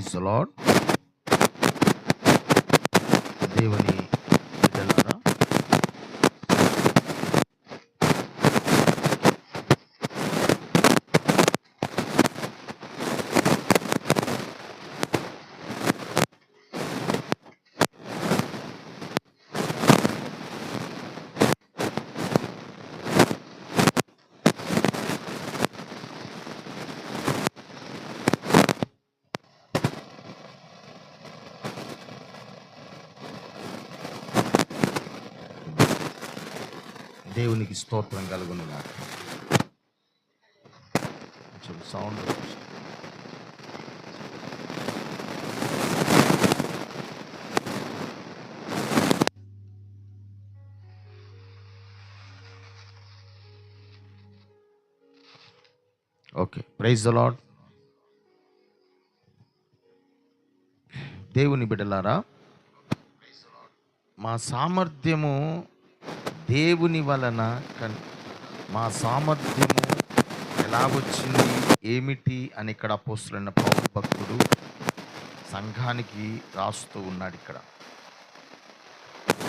Praise lord దేవుని బిడ్డలారా దేవునికి స్తోత్రం కలుగును కొంచెం sound okay praise the lord దేవుని బిడ్డలారా మా సామర్థ్యము దేవుని వలన కన్ మా సామర్థ్యము ఎలా వచ్చింది ఏమిటి అని ఇక్కడ అపోస్తులైన పౌరు భక్తుడు సంఘానికి రాస్తూ ఉన్నాడు ఇక్కడ.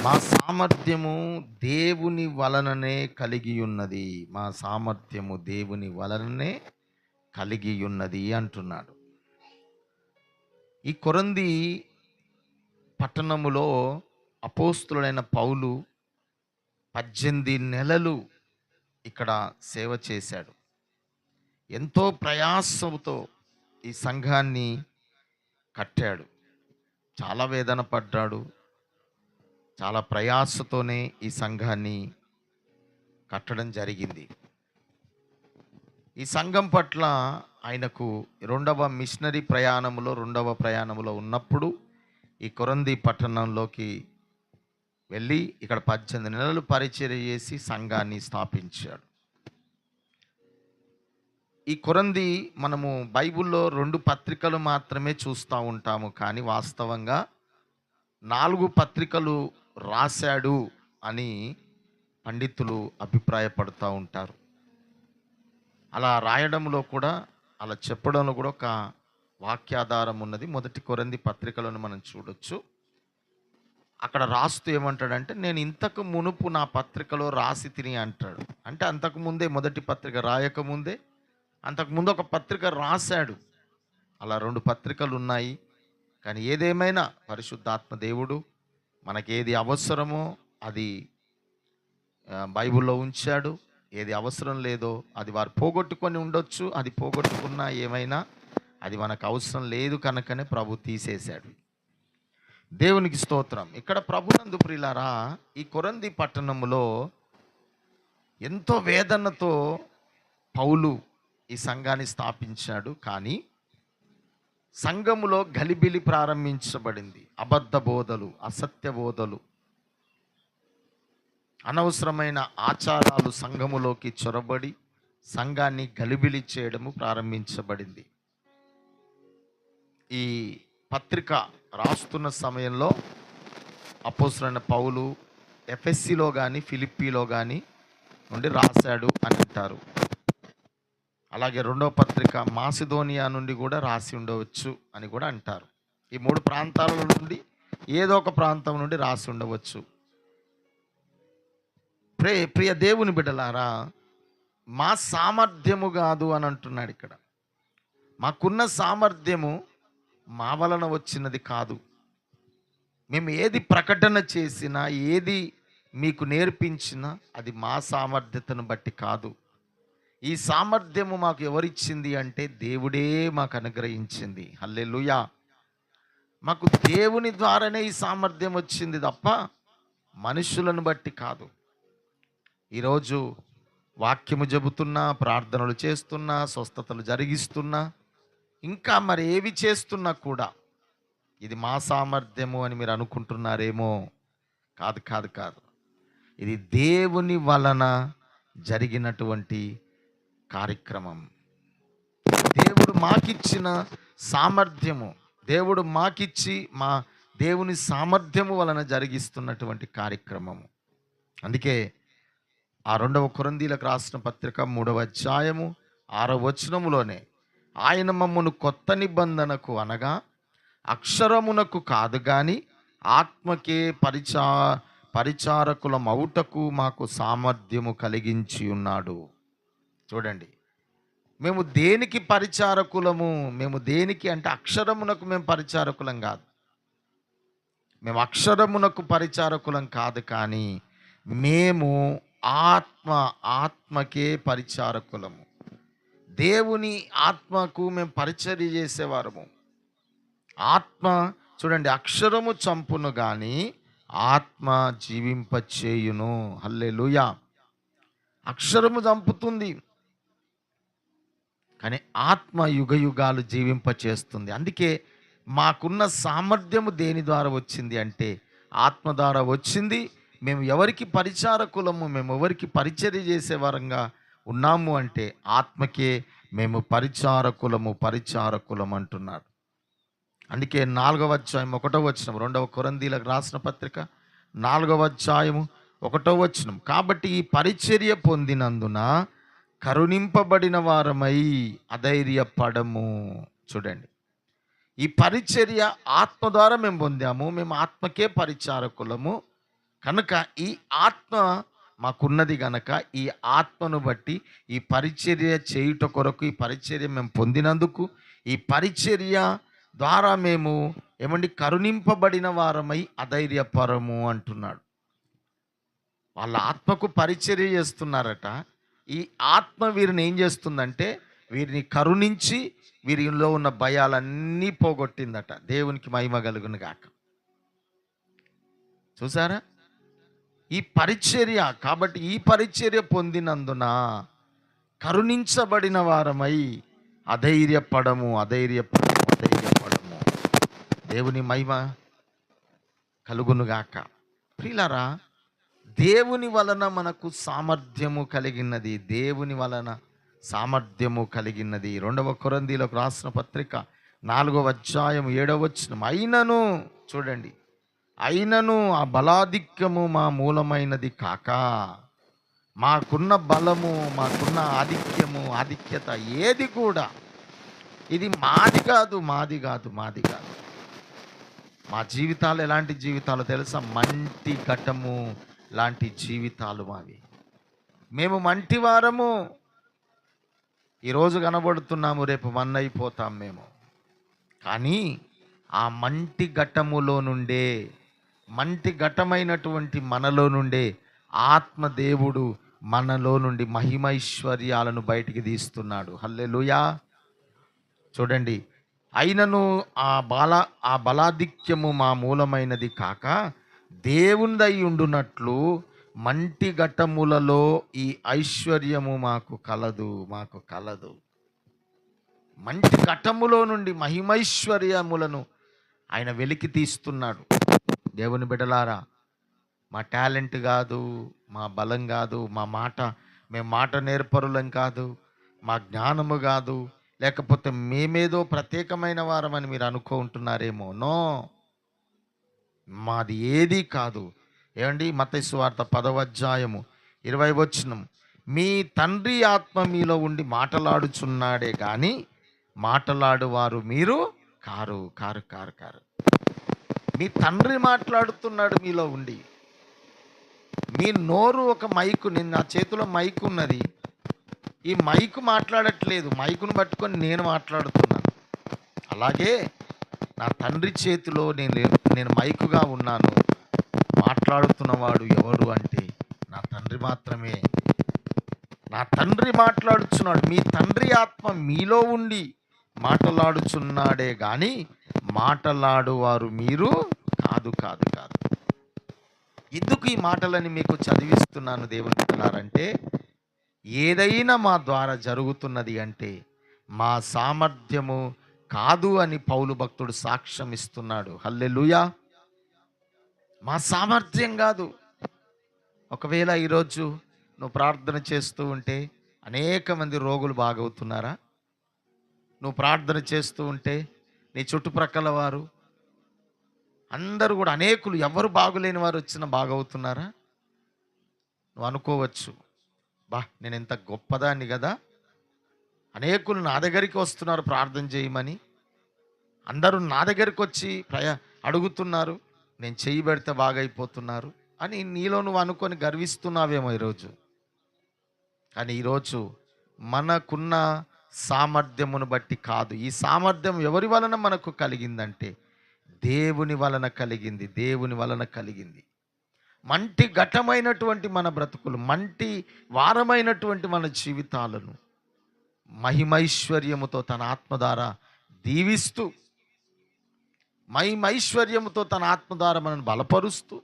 మా సామర్థ్యము దేవుని వలననే కలిగి ఉన్నది. మా సామర్థ్యము దేవుని వలననే కలిగి ఉన్నది అంటున్నాడు. ఈ కొరంది పట్టణములో అపోస్తులైన పౌలు పద్దెనిమిది నెలలు ఇక్కడ సేవ చేశాడు. ఎంతో ప్రయాసంతో ఈ సంఘాన్ని కట్టాడు. చాలా వేదన పడ్డాడు. చాలా ప్రయాసతోనే ఈ సంఘాన్ని కట్టడం జరిగింది. ఈ సంఘం పట్ల ఆయనకు రెండవ మిషనరీ ప్రయాణంలో రెండవ ప్రయాణములో ఉన్నప్పుడు ఈ కొరంది పట్టణంలోకి వెళ్ళి ఇక్కడ పద్దెనిమిది నెలలు పరిచయం చేసి సంఘాన్ని స్థాపించాడు. ఈ కొరంది మనము బైబిల్లో రెండు పత్రికలు మాత్రమే చూస్తూ ఉంటాము కానీ వాస్తవంగా నాలుగు పత్రికలు రాశాడు అని పండితులు అభిప్రాయపడుతూ ఉంటారు. అలా రాయడంలో కూడా అలా చెప్పడంలో కూడా ఒక వాక్యాధారం ఉన్నది. మొదటి కొరంది పత్రికలను మనం చూడొచ్చు. అక్కడ రాస్తూ ఏమంటాడంటే నేను ఇంతకు మునుపు నా పత్రికలో రాసి తిని అంటాడు. అంటే అంతకు ముందే మొదటి పత్రిక రాయకముందే అంతకు ముందు ఒక పత్రిక రాశాడు. అలా రెండు పత్రికలు ఉన్నాయి. కానీ ఏదేమైనా పరిశుద్ధాత్మ దేవుడు మనకి ఏది అవసరమో అది బైబిల్లో ఉంచాడు. ఏది అవసరం లేదో అది వారు పోగొట్టుకొని ఉండొచ్చు. అది పోగొట్టుకున్నా ఏమైనా అది మనకు అవసరం లేదు కనుకనే ప్రభు తీసేశాడు. దేవునికి స్తోత్రం. ఇక్కడ ప్రభునందు ప్రియులారా ఈ కొరంది పట్టణములో ఎంతో వేదనతో పౌలు ఈ సంఘాన్ని స్థాపించాడు. కానీ సంఘములో గలిబిలి ప్రారంభించబడింది. అబద్ధ బోధలు అసత్య బోధలు అనవసరమైన ఆచారాలు సంఘములోకి చొరబడి సంఘాన్ని గలిబిలి చేయడము ప్రారంభించబడింది. ఈ పత్రిక రాస్తున్న సమయంలో అపోసరైన పౌలు ఎఫ్ఎస్సిలో కానీ ఫిలిప్పీలో కానీ నుండి రాశాడు అని అంటారు. అలాగే రెండవ పత్రిక మాసిదోనియా నుండి కూడా రాసి ఉండవచ్చు అని కూడా అంటారు. ఈ మూడు ప్రాంతాల నుండి ఏదో ఒక ప్రాంతం నుండి రాసి ఉండవచ్చు. ప్రే ప్రియ దేవుని బిడ్డలారా మా సామర్థ్యము కాదు అని అంటున్నాడు ఇక్కడ. మాకున్న సామర్థ్యము మా వలన వచ్చినది కాదు. మేము ఏది ప్రకటన చేసినా ఏది మీకు నేర్పించినా అది మా సామర్థ్యతను బట్టి కాదు. ఈ సామర్థ్యము మాకు ఎవరిచ్చింది అంటే దేవుడే మాకు అనుగ్రహించింది. హల్లెలుయా. మాకు దేవుని ద్వారానే ఈ సామర్థ్యం వచ్చింది తప్ప మనుషులను బట్టి కాదు. ఈరోజు వాక్యము చెబుతున్నా ప్రార్థనలు చేస్తున్నా స్వస్థతలు జరిగిస్తున్నా ఇంకా మరి ఏవి చేస్తున్నా కూడా ఇది మా సామర్థ్యము అని మీరు అనుకుంటున్నారేమో. కాదు కాదు కాదు. ఇది దేవుని వలన జరిగినటువంటి కార్యక్రమం. దేవుడు మాకిచ్చిన సామర్థ్యము దేవుడు మాకిచ్చి మా దేవుని సామర్థ్యము వలన జరిగిస్తున్నటువంటి కార్యక్రమము. అందుకే ఆ రెండవ కొరందీలకు రాసిన పత్రిక మూడవ అధ్యాయము ఆరవ వచనములోనే ఆయన మమ్మను కొత్త నిబంధనకు అనగా అక్షరమునకు కాదు గాని ఆత్మకే పరిచా పరిచారకుల మౌటకు మాకు సామర్థ్యము కలిగించి ఉన్నాడు. చూడండి. మేము దేనికి పరిచారకులము? మేము దేనికి అంటే అక్షరమునకు మేము పరిచారకులం కాదు. మేము అక్షరమునకు పరిచారకులం కాదు కానీ మేము ఆత్మ ఆత్మకే పరిచారకులము. దేవుని ఆత్మకు మేము పరిచర్య చేసేవారము. ఆత్మ చూడండి అక్షరము చంపును కానీ ఆత్మ జీవింపచేయును. హల్లెలూయా. అక్షరము చంపుతుంది. కానీ ఆత్మ యుగ యుగాలు జీవింపచేస్తుంది. అందుకే మాకున్న సామర్థ్యము దేని ద్వారా వచ్చింది అంటే ఆత్మ ద్వారా వచ్చింది. మేము ఎవరికి పరిచారకులము మేము ఎవరికి పరిచర్య చేసేవారంగా ఉన్నాము అంటే ఆత్మకే మేము పరిచారకులము పరిచారకులం అంటున్నాడు. అందుకే నాలుగవ అధ్యాయం ఒకటో వచనం రెండవ కొరందీలకు రాసిన పత్రిక నాలుగవ అధ్యాయము ఒకటో వచనం. కాబట్టి ఈ పరిచర్య పొందినందున కరుణింపబడిన వారమై అధైర్యపడము. చూడండి. ఈ పరిచర్య ఆత్మ ద్వారా మేము పొందాము మేము ఆత్మకే పరిచారకులము. కనుక ఈ ఆత్మ మాకున్నది గనక ఈ ఆత్మను బట్టి ఈ పరిచర్య చేయుట కొరకు ఈ పరిచర్య మేము పొందినందుకు ఈ పరిచర్య ద్వారా మేము ఏమండి కరుణింపబడిన వారమై అధైర్యపరము అంటున్నాడు. వాళ్ళ ఆత్మకు పరిచర్య చేస్తున్నారట. ఈ ఆత్మ వీరిని ఏం చేస్తుందంటే వీరిని కరుణించి వీరిలో ఉన్న భయాలన్నీ పోగొట్టిందట. దేవునికి మహిమ కలుగును గాక చూసారా? ఈ పరిచర్య కాబట్టి ఈ పరిచర్య పొందినందున కరుణించబడిన వారమై అధైర్యపడము అధైర్యపడము అధైర్యపడము. దేవుని మహిమ కలుగునుగాక. ప్రిలరా దేవుని వలన మనకు సామర్థ్యము కలిగినది దేవుని వలన సామర్థ్యము కలిగినది. రెండవ కొరందీలకు రాసిన పత్రిక నాలుగవ అధ్యాయం ఏడవ వచ్చిన అయినను చూడండి అయినను ఆ బలాధిక్యము మా మూలమైనది కాక మాకున్న బలము మాకున్న ఆధిక్యము ఆధిక్యత ఏది కూడా ఇది మాది కాదు మాది కాదు మాది కాదు. మా జీవితాలు ఎలాంటి జీవితాలు తెలుసా? మంటి ఘటము లాంటి జీవితాలు మావి. మేము మంటి వారము. ఈరోజు కనబడుతున్నాము రేపు మన్నైపోతాం మేము. కానీ ఆ మంటి ఘట్టములో నుండే మంటి ఘటమైనటువంటి మనలో నుండే ఆత్మదేవుడు మనలో నుండి మహిమైశ్వర్యాలను బయటికి తీస్తున్నాడు. హల్లెలూయా. చూడండి అయినను ఆ బాల ఆ బలాధిక్యము మా మూలమైనది కాక దేవుందై ఉండునట్లు మంటి ఘట్టములలో ఈ ఐశ్వర్యము మాకు కలదు మాకు కలదు. మంటి ఘట్టములో నుండి మహిమైశ్వర్యములను ఆయన వెలికి తీస్తున్నాడు. దేవుని బిడలారా మా టాలెంట్ కాదు మా బలం కాదు మా మాట మేము మాట నేర్పరులం కాదు మా జ్ఞానము కాదు లేకపోతే మేమేదో ప్రత్యేకమైన వారమని మీరు అనుకుంటున్నారేమో నో. మాది ఏది కాదు. ఏమండి? మతైసు వార్త పదవ అధ్యాయము ఇరవై వచ్చినం మీ తండ్రి ఆత్మ మీలో ఉండి మాటలాడుచున్నాడే కానీ మాటలాడువారు మీరు కారు కారు కారు కారు. మీ తండ్రి మాట్లాడుతున్నాడు మీలో ఉండి. మీ నోరు ఒక మైకు నేను నా చేతిలో మైక్ ఉన్నది. ఈ మైకు మాట్లాడట్లేదు. మైకును పట్టుకొని నేను మాట్లాడుతున్నాను. అలాగే నా తండ్రి చేతిలో నేను నేను మైకుగా ఉన్నాను. మాట్లాడుతున్నవాడు ఎవరు అంటే నా తండ్రి మాత్రమే. నా తండ్రి మాట్లాడుచున్నాడు. మీ తండ్రి ఆత్మ మీలో ఉండి మాట్లాడుచున్నాడే కానీ మాటలాడువారు మీరు కాదు కాదు కాదు. ఎందుకు ఈ మాటలని మీకు చదివిస్తున్నాను దేవుని పిల్లారంటే ఏదైనా మా ద్వారా జరుగుతున్నది అంటే మా సామర్థ్యము కాదు అని పౌలు భక్తుడు సాక్ష్యం ఇస్తున్నాడు. హల్లెలుయా. మా సామర్థ్యం కాదు. ఒకవేళ ఈరోజు నువ్వు ప్రార్థన చేస్తూ ఉంటే అనేక మంది రోగులు బాగవుతున్నారా? నువ్వు ప్రార్థన చేస్తూ ఉంటే నీ చుట్టుప్రక్కల వారు అందరూ కూడా అనేకులు ఎవరు బాగులేని వారు వచ్చినా బాగవుతున్నారా? నువ్వు అనుకోవచ్చు బా నేను ఎంత గొప్పదాన్ని కదా అనేకులు నా దగ్గరికి వస్తున్నారు ప్రార్థన చేయమని. అందరూ నా దగ్గరికి వచ్చి ప్రయా అడుగుతున్నారు నేను చేయి పెడితే బాగైపోతున్నారు అని నీలో నువ్వు అనుకొని గర్విస్తున్నావేమో ఈరోజు. కానీ ఈరోజు మనకున్న సామర్థ్యమును బట్టి కాదు. ఈ సామర్థ్యం ఎవరి వలన మనకు కలిగిందంటే దేవుని వలన కలిగింది దేవుని వలన కలిగింది. మంటి ఘటమైనటువంటి మన బ్రతుకులు మంటి వారమైనటువంటి మన జీవితాలను మహిమైశ్వర్యముతో తన ఆత్మ ద్వారా దీవిస్తూ మహిమైశ్వర్యముతో తన ఆత్మ ద్వారా మనను బలపరుస్తూ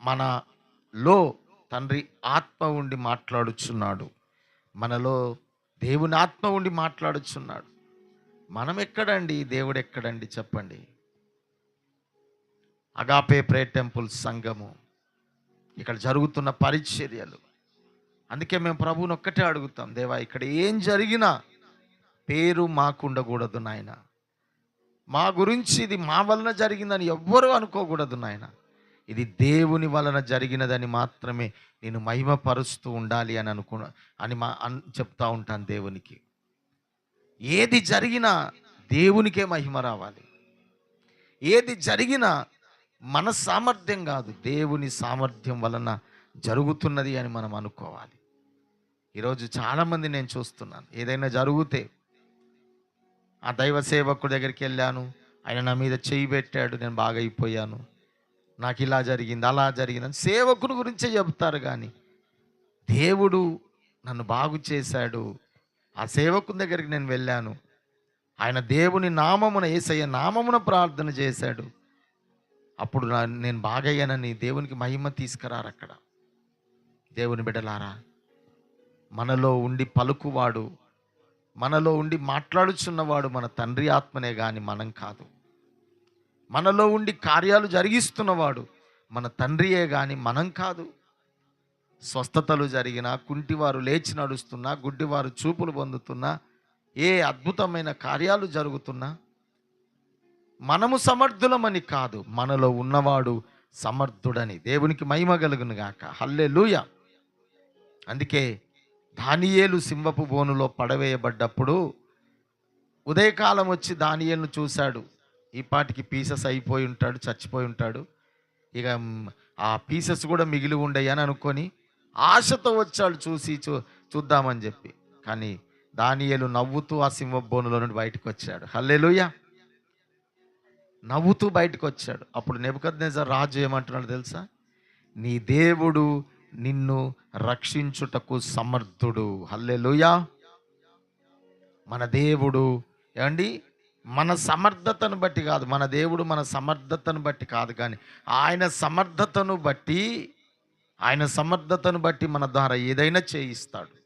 మనలో తండ్రి ఆత్మ ఉండి మాట్లాడుచున్నాడు. మనలో దేవుని ఆత్మ ఉండి మాట్లాడుచున్నాడు. మనం ఎక్కడండి దేవుడు ఎక్కడండి చెప్పండి. అగాపే ప్రే టెంపుల్ సంఘము. ఇక్కడ జరుగుతున్న పరిచర్యలు. అందుకే మేము ప్రభువుని ఒక్కటే అడుగుతాం. దేవా ఇక్కడ ఏం జరిగినా పేరు మాకు ఉండకూడదు నాయన. మా గురించి ఇది మా వలన జరిగిందని ఎవ్వరూ అనుకోకూడదు నాయన. ఇది దేవుని వలన జరిగినదని మాత్రమే నేను మహిమపరుస్తూ ఉండాలి అని అనుకు అని మా అన్ చెప్తా ఉంటాను దేవునికి. ఏది జరిగినా దేవునికే మహిమ రావాలి. ఏది జరిగినా మన సామర్థ్యం కాదు దేవుని సామర్థ్యం వలన జరుగుతున్నది అని మనం అనుకోవాలి. ఈరోజు చాలామంది నేను చూస్తున్నాను. ఏదైనా జరిగితే ఆ దైవ సేవకుడి దగ్గరికి వెళ్ళాను ఆయన నా మీద చేయి పెట్టాడు నేను బాగా అయిపోయాను నాకు ఇలా జరిగింది అలా జరిగింది అని సేవకుని గురించే చెబుతారు కానీ దేవుడు నన్ను బాగు చేశాడు. ఆ సేవకుని దగ్గరికి నేను వెళ్ళాను. ఆయన దేవుని నామమున ఏసయ్య నామమున ప్రార్థన చేశాడు. అప్పుడు నా నేను బాగయ్యానని దేవునికి మహిమ తీసుకురారు అక్కడ. దేవుని బిడ్డలారా మనలో ఉండి పలుకువాడు మనలో ఉండి మాట్లాడుచున్నవాడు మన తండ్రి ఆత్మనే కానీ మనం కాదు. మనలో ఉండి కార్యాలు జరిగిస్తున్నవాడు మన తండ్రియే కానీ మనం కాదు. స్వస్థతలు జరిగినా కుంటివారు లేచి నడుస్తున్నా గుడ్డివారు చూపులు పొందుతున్నా ఏ అద్భుతమైన కార్యాలు జరుగుతున్నా మనము సమర్థులమని కాదు. మనలో ఉన్నవాడు సమర్థుడని దేవునికి మహిమ కలుగును గాక. హల్లే అందుకే దానియేలు సింహపు బోనులో పడవేయబడ్డప్పుడు ఉదయకాలం వచ్చి దానియేలును చూశాడు. ఈ పాటికి పీసెస్ అయిపోయి ఉంటాడు చచ్చిపోయి ఉంటాడు. ఇక ఆ పీసెస్ కూడా మిగిలి ఉండయి అని అనుకొని ఆశతో వచ్చాడు చూసి చూ చూద్దామని చెప్పి. కానీ దానియలు నవ్వుతూ ఆ సింహ బోనులో నుండి బయటకు వచ్చాడు. హల్లెలుయ! నవ్వుతూ బయటకు వచ్చాడు. అప్పుడు నెబుకద్నేజర్ రాజు ఏమంటున్నాడు తెలుసా? నీ దేవుడు నిన్ను రక్షించుటకు సమర్థుడు. హల్లెలూయా! మన దేవుడు. ఏమండి? మన సమర్థతను బట్టి కాదు మన దేవుడు మన సమర్థతను బట్టి కాదు కానీ ఆయన సమర్థతను బట్టి ఆయన సమర్థతను బట్టి మన ద్వారా ఏదైనా చేయిస్తాడు.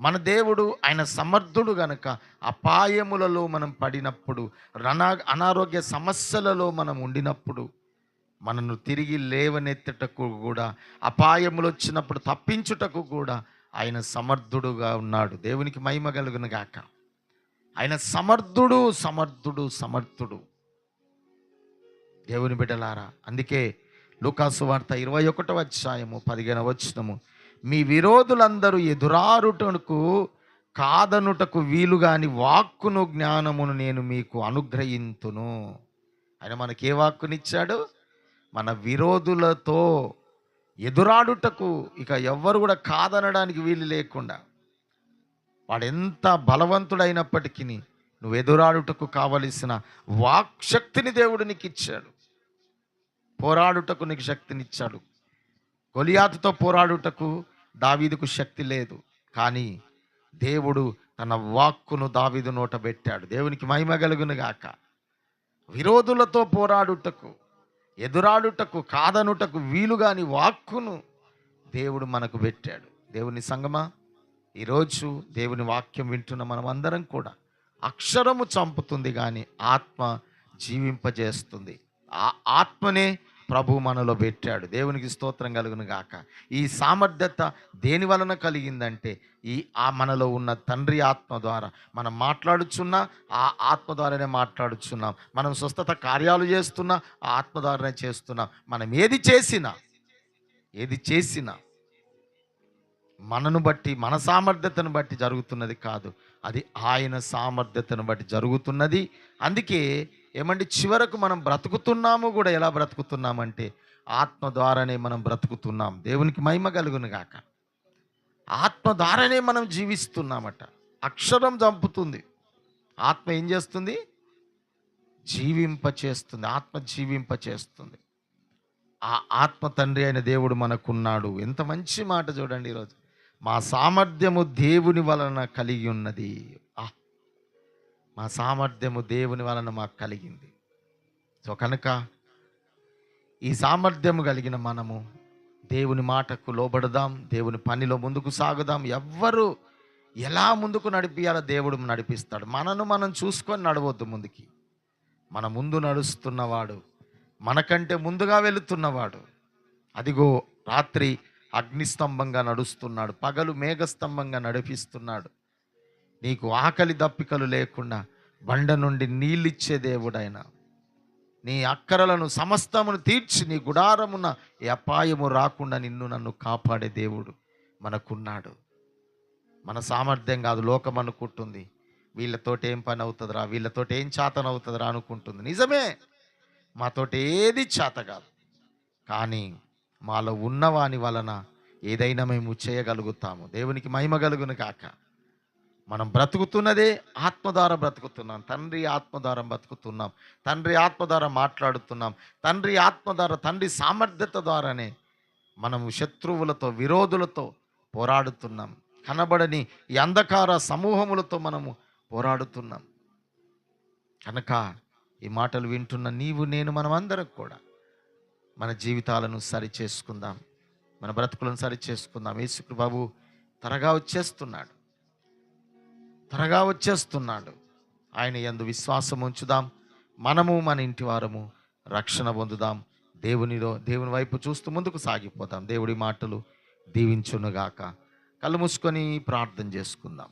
మన దేవుడు ఆయన సమర్థుడు గనక అపాయములలో మనం పడినప్పుడు రనా అనారోగ్య సమస్యలలో మనం ఉండినప్పుడు మనను తిరిగి లేవనెత్తటకు కూడా అపాయములు వచ్చినప్పుడు తప్పించుటకు కూడా ఆయన సమర్థుడుగా ఉన్నాడు. దేవునికి మహిమ కలుగును గాక. ఆయన సమర్థుడు సమర్థుడు సమర్థుడు. దేవుని బిడ్డలారా అందుకే లూకాసు వార్త ఇరవై ఒకటవ అధ్యాయము పదిహేను వచ్చినము మీ విరోధులందరూ ఎదురారుటకు కాదనుటకు వీలుగాని వాక్కును జ్ఞానమును నేను మీకు అనుగ్రహింతును. ఆయన మనకి ఏ వాక్కునిచ్చాడు. మన విరోధులతో ఎదురాడుటకు ఇక ఎవ్వరు కూడా కాదనడానికి వీలు లేకుండా వాడెంత బలవంతుడైనప్పటికీ నువ్వు ఎదురాడుటకు కావలసిన వాక్శక్తిని దేవుడు నీకు ఇచ్చాడు పోరాడుటకు నీకు శక్తినిచ్చాడు. గొలియాతుతో పోరాడుటకు దావీదుకు శక్తి లేదు. కానీ దేవుడు తన వాక్కును దావీదు నోట పెట్టాడు. దేవునికి మహిమ కలుగును గాక. విరోధులతో పోరాడుటకు ఎదురాడుటకు కాదనుటకు వీలుగాని వాక్కును దేవుడు మనకు పెట్టాడు. దేవుని సంగమా? ఈరోజు దేవుని వాక్యం వింటున్న మనం అందరం కూడా అక్షరము చంపుతుంది కానీ ఆత్మ జీవింపజేస్తుంది. ఆ ఆత్మనే ప్రభు మనలో పెట్టాడు. దేవునికి స్తోత్రం కలుగును గాక. ఈ సామర్థ్యత దేని వలన కలిగిందంటే ఈ ఆ మనలో ఉన్న తండ్రి ఆత్మ ద్వారా మనం మాట్లాడుచున్నా ఆ ఆత్మ ద్వారానే మాట్లాడుచున్నాం. మనం స్వస్థత కార్యాలు చేస్తున్నా ఆ ఆత్మ ద్వారానే చేస్తున్నాం. మనం ఏది చేసినా ఏది చేసినా మనను బట్టి మన సామర్థ్యతను బట్టి జరుగుతున్నది కాదు. అది ఆయన సామర్థ్యతను బట్టి జరుగుతున్నది. అందుకే ఏమంటే చివరకు మనం బ్రతుకుతున్నాము కూడా ఎలా బ్రతుకుతున్నామంటే ఆత్మ ద్వారానే మనం బ్రతుకుతున్నాం. దేవునికి మహిమ కలుగును గాక. ఆత్మ ద్వారానే మనం జీవిస్తున్నామట. అక్షరం చంపుతుంది. ఆత్మ ఏం చేస్తుంది? జీవింప చేస్తుంది ఆత్మ జీవింప చేస్తుంది ఆ ఆత్మ తండ్రి అయిన దేవుడు మనకున్నాడు. ఎంత మంచి మాట చూడండి ఈరోజు. మా సామర్థ్యము దేవుని వలన కలిగి ఉన్నది ఆ మా సామర్థ్యము దేవుని వలన మాకు కలిగింది. సో కనుక ఈ సామర్థ్యము కలిగిన మనము దేవుని మాటకు లోబడదాం దేవుని పనిలో ముందుకు సాగుదాం. ఎవ్వరు ఎలా ముందుకు నడిపియాలో దేవుడు నడిపిస్తాడు. మనను మనం చూసుకొని నడవద్దు ముందుకి. మన ముందు నడుస్తున్నవాడు మనకంటే ముందుగా వెళుతున్నవాడు. అదిగో రాత్రి అగ్నిస్తంభంగా నడుస్తున్నాడు పగలు మేఘస్తంభంగా నడిపిస్తున్నాడు. నీకు ఆకలి దప్పికలు లేకుండా బండ నుండి నీళ్ళిచ్చే దేవుడైన నీ అక్కరలను సమస్తమును తీర్చి నీ గుడారమున అపాయము రాకుండా నిన్ను నన్ను కాపాడే దేవుడు మనకున్నాడు. మన సామర్థ్యం కాదు లోకం అనుకుంటుంది. వీళ్ళతోటి ఏం పని అవుతుందిరా వీళ్ళతోటి ఏం చేతన అవుతుందిరా అనుకుంటుంది. నిజమే మాతోటి ఏది చేత కాదు. కానీ మాలో ఉన్నవాని వలన ఏదైనా మేము చేయగలుగుతాము. దేవునికి మహిమ కలుగును కాక మనం బ్రతుకుతున్నదే ఆత్మ ద్వారా బ్రతుకుతున్నాం. తండ్రి ఆత్మ ద్వారా బ్రతుకుతున్నాం. తండ్రి ఆత్మ ద్వారా మాట్లాడుతున్నాం. తండ్రి ఆత్మ ద్వారా తండ్రి సామర్థ్యత ద్వారానే మనము శత్రువులతో విరోధులతో పోరాడుతున్నాం. కనబడని ఈ అంధకార సమూహములతో మనము పోరాడుతున్నాం. కనుక ఈ మాటలు వింటున్న నీవు నేను మనమందరం కూడా మన జీవితాలను సరి చేసుకుందాం మన బ్రతుకులను సరి చేసుకుందాం యేసుక్రీ బాబు త్వరగా వచ్చేస్తున్నాడు. త్వరగా వచ్చేస్తున్నాడు. ఆయన ఎందు విశ్వాసం ఉంచుదాం. మనము మన ఇంటి వారము రక్షణ పొందుదాం. దేవునిలో దేవుని వైపు చూస్తూ ముందుకు సాగిపోతాం. దేవుడి మాటలు దీవించునుగాక. కళ్ళు మూసుకొని ప్రార్థన చేసుకుందాం.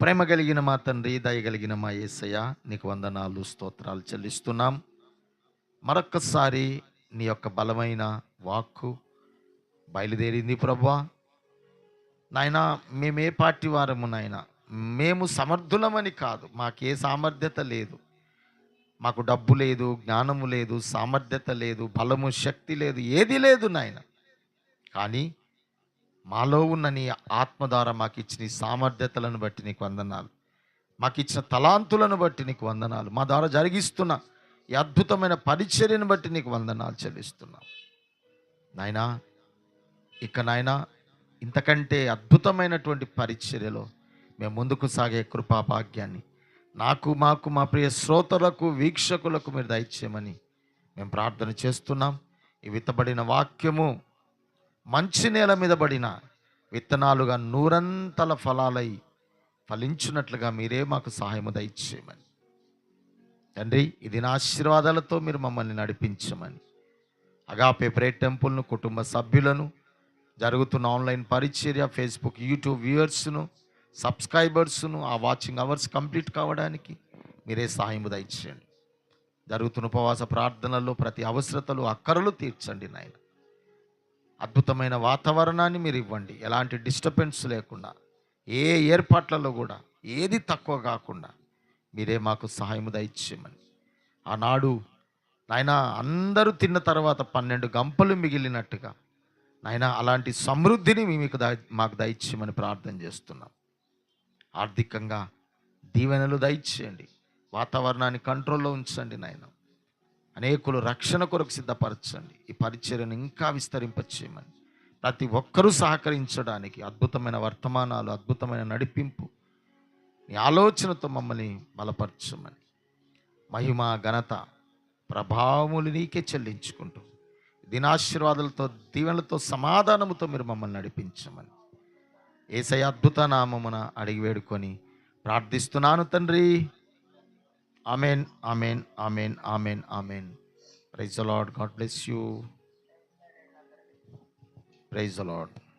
ప్రేమ కలిగిన మా తండ్రి దయగలిగిన మా ఏసయ్య నీకు వందనాలు స్తోత్రాలు చెల్లిస్తున్నాం. మరొక్కసారి నీ యొక్క బలమైన వాక్కు బయలుదేరింది ప్రభా. నాయనా మేమే పార్టీ వారము నాయన. మేము సమర్థులమని కాదు. మాకే సామర్థ్యత లేదు. మాకు డబ్బు లేదు జ్ఞానము లేదు సామర్థ్యత లేదు బలము శక్తి లేదు ఏది లేదు నాయన. కానీ మాలో ఉన్న నీ ఆత్మ ద్వారా మాకు ఇచ్చిన సామర్థ్యతలను బట్టి నీకు వందనాలు. మాకు ఇచ్చిన తలాంతులను బట్టి నీకు వందనాలు. మా ద్వారా జరిగిస్తున్న ఈ అద్భుతమైన పరిచర్యను బట్టి నీకు వందనాలు చెల్లిస్తున్నాం. నాయనా ఇక నాయనా ఇంతకంటే అద్భుతమైనటువంటి పరిచర్యలో మేము ముందుకు సాగే కృపా భాగ్యాన్ని నాకు మాకు మా ప్రియ శ్రోతలకు వీక్షకులకు మీరు దయచేయమని మేము ప్రార్థన చేస్తున్నాం. ఈ విత్తబడిన వాక్యము మంచి నేల మీద పడిన విత్తనాలుగా నూరంతల ఫలాలై ఫలించినట్లుగా మీరే మాకు సహాయము దయచేయమని. తండ్రి ఇది నా ఆశీర్వాదాలతో మీరు మమ్మల్ని నడిపించమని. అగాపే ప్రేట్ టెంపుల్ను కుటుంబ సభ్యులను జరుగుతున్న ఆన్లైన్ పరిచర్య ఫేస్బుక్ యూట్యూబ్ వ్యూవర్స్ను సబ్స్క్రైబర్స్ను ఆ వాచింగ్ అవర్స్ కంప్లీట్ కావడానికి మీరే సహాయం దయచేయండి. జరుగుతున్న ఉపవాస ప్రార్థనల్లో ప్రతి అవసరతలు అక్కరలు తీర్చండి నాయన. అద్భుతమైన వాతావరణాన్ని మీరు ఇవ్వండి. ఎలాంటి డిస్టర్బెన్స్ లేకుండా ఏ ఏర్పాట్లలో కూడా ఏది తక్కువ కాకుండా మీరే మాకు సహాయము దయచేయమని. ఆనాడు నాయన అందరూ తిన్న తర్వాత పన్నెండు గంపలు మిగిలినట్టుగా నాయన అలాంటి సమృద్ధిని మీకు దా మాకు దయచేయమని ప్రార్థన చేస్తున్నాం. ఆర్థికంగా దీవెనలు దయచేయండి. వాతావరణాన్ని కంట్రోల్లో ఉంచండి నాయన. అనేకులు రక్షణ కొరకు సిద్ధపరచండి. ఈ పరిచర్యను ఇంకా విస్తరింపచేయమని. ప్రతి ఒక్కరూ సహకరించడానికి అద్భుతమైన వర్తమానాలు అద్భుతమైన నడిపింపు నీ ఆలోచనతో మమ్మల్ని బలపరచమని. మహిమ ఘనత ప్రభావములు నీకే చెల్లించుకుంటూ దినాశీర్వాదాలతో దీవెనలతో సమాధానముతో మీరు మమ్మల్ని నడిపించమని. ఏసై అద్భుత నామమున అడిగి వేడుకొని ప్రార్థిస్తున్నాను తండ్రి. Amen amen amen amen amen. Praise the Lord God bless you. Praise lord.